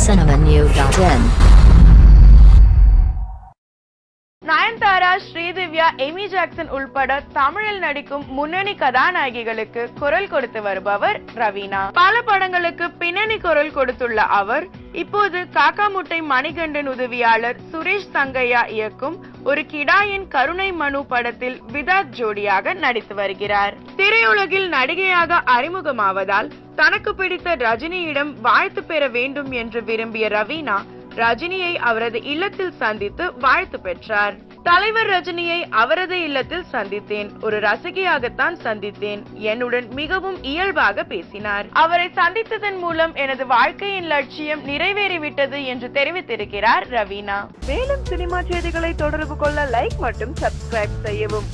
cinemanew.in. Nayanthara Sri Divya Amy Jackson உள்பட தமிழில் நடிக்கும் முன்னணி கதாநாயகிகளுக்கு குரல் கொடுத்து வருபவர் ரவீனா பல படங்களுக்கு பின்னணி குரல் கொடுத்துள்ள அவர் இப்போது காக்கா முட்டை மணிகண்டன் உதவியாளர் சுரேஷ் தங்கையா இயக்கும் ஒரு கிடாயின் கருணை மனு படத்தில் விதாத் ஜோடியாக நடித்து வருகிறார் திரையுலகில் நடிகையாக அறிமுகமாவதால் தனக்கு பிடித்த ரஜினியிடம் வாழ்த்து பெற வேண்டும் என்று விரும்பிய ரவீனா ரஜினியை அவரது இல்லத்தில் சந்தித்து வாழ்த்து பெற்றார். தலைவர் ரஜினியை அவரது இல்லத்தில் சந்தித்தேன். ஒரு ரசிகையாகத்தான் சந்தித்தேன். என்னுடன் மிகவும் இயல்பாக பேசினார். அவரை சந்தித்ததன் மூலம் எனது வாழ்க்கையின் லட்சியம் நிறைவேறிவிட்டது என்று தெரிவித்திருக்கிறார் ரவீனா. மேலும் சினிமா செய்திகளை தொடர்பு கொள்ள லைக் மற்றும் சப்ஸ்கிரைப் செய்யவும்.